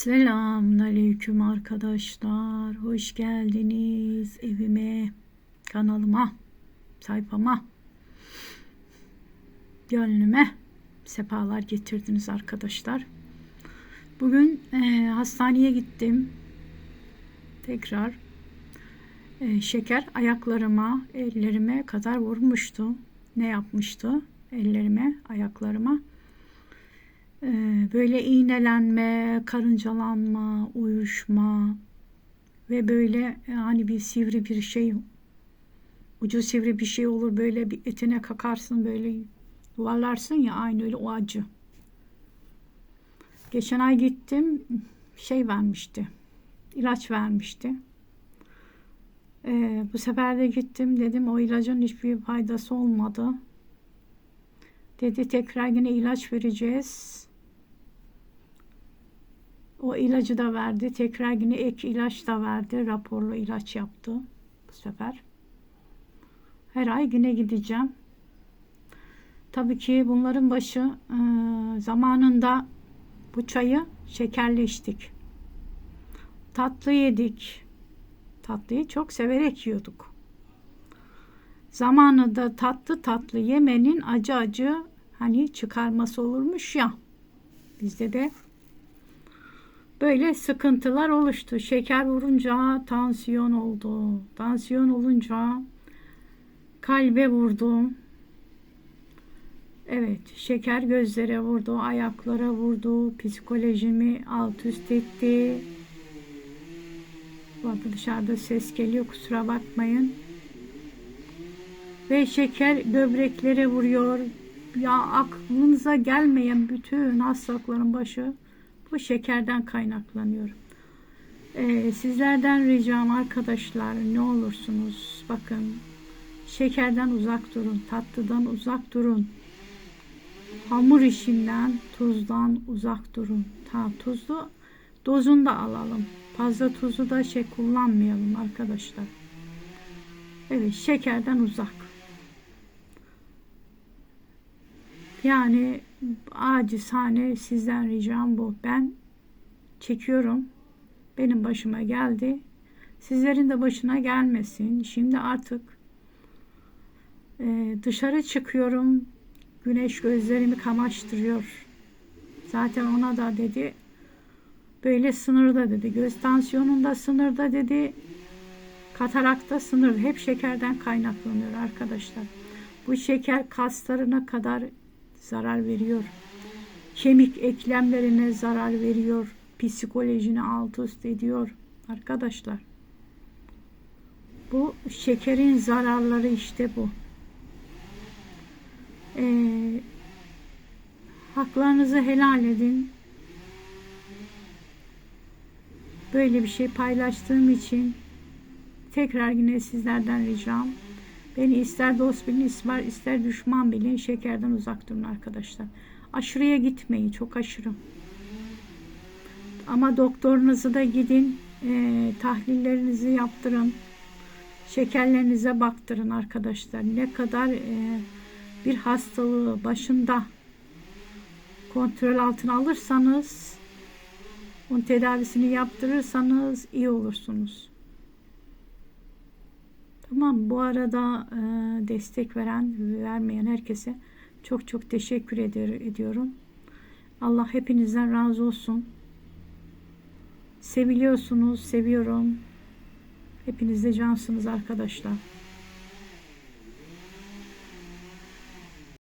Selamünaleyküm arkadaşlar. Hoş geldiniz evime, kanalıma, sayfama, gönlüme sefalar getirdiniz arkadaşlar. Bugün e, hastaneye gittim. Tekrar e, şeker ayaklarıma, ellerime kadar vurmuştu. Ne yapmıştı? Ellerime, ayaklarıma böyle iğnelenme, karıncalanma, uyuşma ve böyle hani bir sivri bir şey ucu sivri bir şey olur böyle bir etine kakarsın böyle yuvarlarsın ya aynı öyle o acı. Geçen ay gittim şey vermişti ilaç vermişti. Ee, bu sefer de gittim dedim o ilacın hiçbir faydası olmadı. Dedi tekrar yine ilaç vereceğiz. O ilacı da verdi. Tekrar yine ek ilaç da verdi. Raporlu ilaç yaptı bu sefer. Her ay yine gideceğim. Tabii ki bunların başı e, zamanında bu çayı şekerli içtik. Tatlı yedik. Tatlıyı çok severek yiyorduk. Zamanında tatlı tatlı yemenin acı acı hani çıkarması olurmuş ya. Bizde de böyle sıkıntılar oluştu. Şeker vurunca tansiyon oldu. Tansiyon olunca kalbe vurdum. Evet, şeker gözlere vurdu, ayaklara vurdu, psikolojimi alt üst etti. Bu dışarıda ses geliyor, kusura bakmayın. Ve şeker böbreklere vuruyor. Ya aklınıza gelmeyen bütün hastalıkların başı bu şekerden kaynaklanıyor. Ee, sizlerden ricam arkadaşlar ne olursunuz bakın şekerden uzak durun, tatlıdan uzak durun. Hamur işinden, tuzdan uzak durun. Ta tuzlu dozunu da alalım. Fazla tuzu da şey kullanmayalım arkadaşlar. Evet, şekerden uzak. Yani acizane sizden ricam bu. Ben çekiyorum. Benim başıma geldi. Sizlerin de başına gelmesin. Şimdi artık e, dışarı çıkıyorum. Güneş gözlerimi kamaştırıyor. Zaten ona da dedi böyle sınırda dedi. Göz tansiyonunda sınırda dedi. Katarakta sınır. Hep şekerden kaynaklanıyor arkadaşlar. Bu şeker kaslarına kadar zarar veriyor. Kemik eklemlerine zarar veriyor. Psikolojini alt üst ediyor. Arkadaşlar. Bu şekerin zararları işte bu. Ee, haklarınızı helal edin. Böyle bir şey paylaştığım için tekrar yine sizlerden ricam Beni ister dost bilin, ister, ister düşman bilin, şekerden uzak durun arkadaşlar. Aşırıya gitmeyin, çok aşırı. Ama doktorunuzu da gidin, e, tahlillerinizi yaptırın. Şekerlerinize baktırın arkadaşlar. Ne kadar e, bir hastalığı başında kontrol altına alırsanız, onun tedavisini yaptırırsanız iyi olursunuz. Tamam bu arada e, destek veren ve vermeyen herkese çok çok teşekkür eder, ediyorum. Allah hepinizden razı olsun. Seviliyorsunuz, seviyorum. Hepiniz de cansınız arkadaşlar.